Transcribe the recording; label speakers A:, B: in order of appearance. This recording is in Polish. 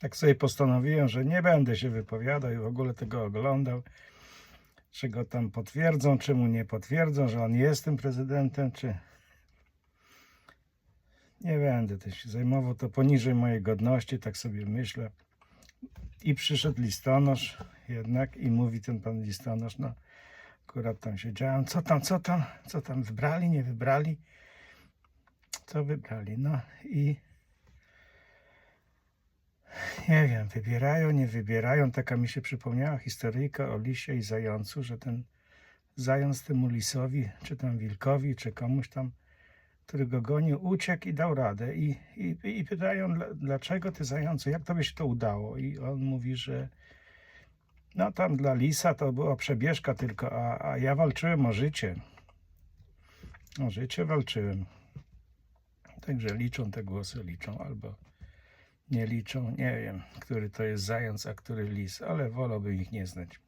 A: Tak sobie postanowiłem, że nie będę się wypowiadał i w ogóle tego oglądał. Czy go tam potwierdzą, czy mu nie potwierdzą, że on jest tym prezydentem, czy. Nie będę też się zajmował, to poniżej mojej godności, tak sobie myślę. I przyszedł listonosz jednak i mówi ten pan listonosz, no akurat tam siedziałem, co tam, co tam, co tam wybrali, nie wybrali, co wybrali, no i nie wiem, wybierają, nie wybierają, taka mi się przypomniała historyjka o lisie i zającu, że ten zając temu lisowi, czy tam wilkowi, czy komuś tam, który go gonił, uciekł i dał radę. I, i, i pytają, "Dla- dlaczego ty zającu, jak tobie się to udało? I on mówi, że no tam dla lisa to była przebieżka tylko, a, a ja walczyłem o życie. O życie walczyłem. Także liczą te głosy, liczą albo nie liczą. Nie wiem, który to jest zając, a który lis, ale wolałbym ich nie znać.